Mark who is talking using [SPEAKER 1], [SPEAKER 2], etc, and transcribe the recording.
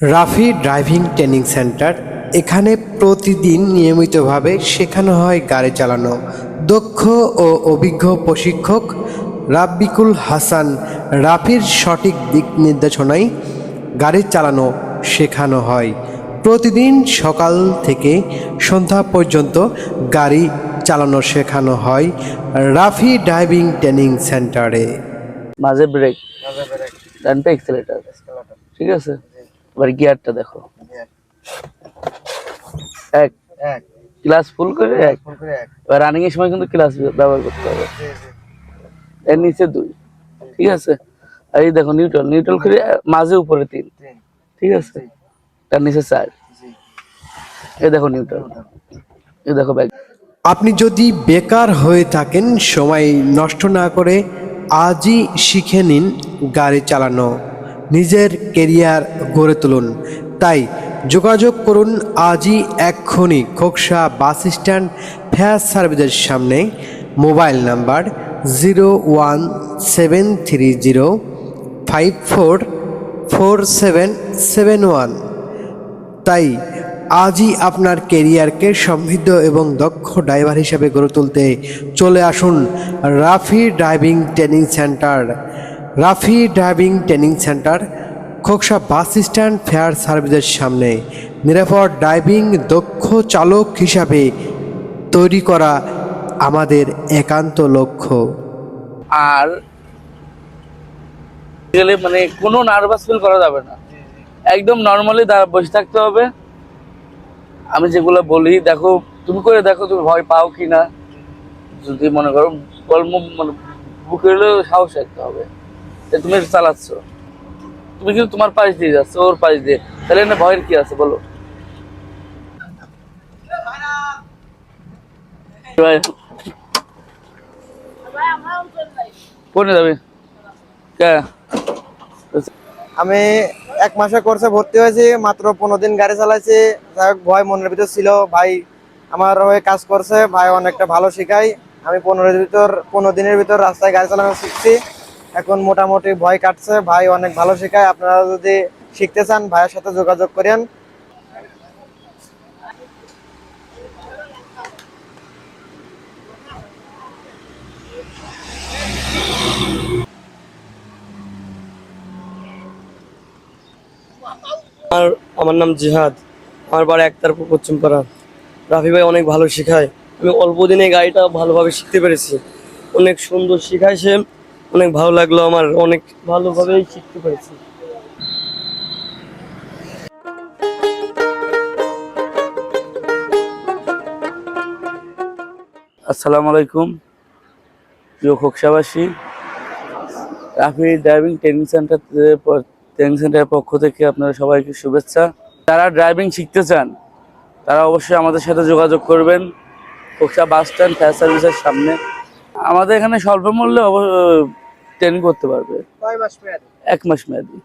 [SPEAKER 1] Rafi driving training centre. এখানে প্রতিদিন নিয়মিতভাবে শেখানো হয় গাড়ি চালানো। দক্ষ ও অভিজ্ঞ প্রশিক্ষক রাব্বিকুল হাসান রাফির সঠিক দিক নির্দেশনায় গাড়ি চালানো শেখানো হয়। প্রতিদিন সকাল থেকে সন্ধ্যা পর্যন্ত গাড়ি চালানো শেখানো হয় রাফি ড্রাইভিং ট্রেনিং সেন্টারে।
[SPEAKER 2] মাঝে ব্রেক। ডানটা এক্সেলেটার ঠিক আছে? এবার গিয়ারটা দেখো। এক। ক্লাস ফুল করে এক। এবার রানিং এর সময় কিন্তু ক্লাস ব্যবহার করতে হবে। এর নিচে দুই। ঠিক আছে? আর এই দেখো নিউট্রাল নিউট্রাল করে মাঝে উপরে তিন। ঠিক আছে? তার নিচে চার। এই দেখো নিউট্রাল এই দেখো ব্যাগ
[SPEAKER 1] আপনি যদি বেকার হয়ে থাকেন সময় নষ্ট না করে আজই শিখে নিন গাড়ি চালানো। নিজের কেরিয়ার গড়ে তুলুন। তাই যোগাযোগ করুন আজই এক্ষুনি খোকসা বাস স্ট্যান্ড ফায়ার সার্ভিসের সামনে। Mobile number zero one seven three zero, five four four seven seven one. তাই আজই আপনার কেরিয়ারকে সমৃদ্ধ এবং দক্ষ ড্রাইভার হিসেবে গড়ে তুলতে চলে আসুন Rafi driving training centre. Rafi driving training centre, Khoksa bus stand, fire সার্ভিসের সামনে নিরাপদ ড্রাইভিং দক্ষ চালক হিসাবে তৈরি করা আমাদের একান্ত লক্ষ্য।
[SPEAKER 2] আর গেলে মানে কোনো নার্ভাস ফিল করা যাবে না। একদম নর্মালি বসে থাকতে হবে। আমি যেগুলো বলি, দেখো, তুমি করে দেখো তুমি ভয় পাও কি না যদি মনে করো, কলম মানে বুকে সাহস রাখতে হবে। তুমি চালাচ্ছ। তুমি কিন্তু তোমার পাশ দিয়ে যাচ্ছ, ওর পাশ দিয়ে। তাহলে না ভয়ের কি আছে বলো? কোনে
[SPEAKER 3] আমি এক মাসে কোর্সে ভর্তি হয়েছি, মাত্র পনেরো দিন গাড়ি চালাইছি। যাই হোক ভয় মনের ভিতর ছিল। ভাই আমার হয়ে কাজ করছে, ভাই অনেকটা ভালো শেখায়। আমি পনেরো ভিতর, পনেরো দিনের ভিতর রাস্তায় গাড়ি চালানো শিখছি। এখন মোটামুটি ভয় কাটছে, ভাই অনেক ভালো শেখায়। আপনারা যদি শিখতে চান, ভাইয়ের সাথে যোগাযোগ করেন।
[SPEAKER 4] আমার আমার নাম জিহাদ। আমার বাড়ি একতারপুর পশ্চিমপাড়া। রাফি ভাই অনেক ভালো শেখায়। আমি অল্প দিনে গাড়িটা ভালোভাবে শিখতে পেরেছি। অনেক সুন্দর শেখায় সে। অনেক ভালো লাগল আমার অনেক ভালোভাবেই শিখতে পেরেছি।
[SPEAKER 2] আসসালামু আলাইকুম প্রিয় খোকসাবাসী। Rafi driving training centre training সেন্টারের পক্ষ থেকে আপনারা সবাইকে শুভেচ্ছা। যারা ড্রাইভিং শিখতে চান তারা অবশ্যই আমাদের সাথে যোগাযোগ করবেন খোকসা বাস স্ট্যান্ড ফায়ার সার্ভিসের সামনে। আমাদের এখানে স্বল্প মূল্যে ট্রেনিং করতে পারবে। এক মাস মেয়াদি।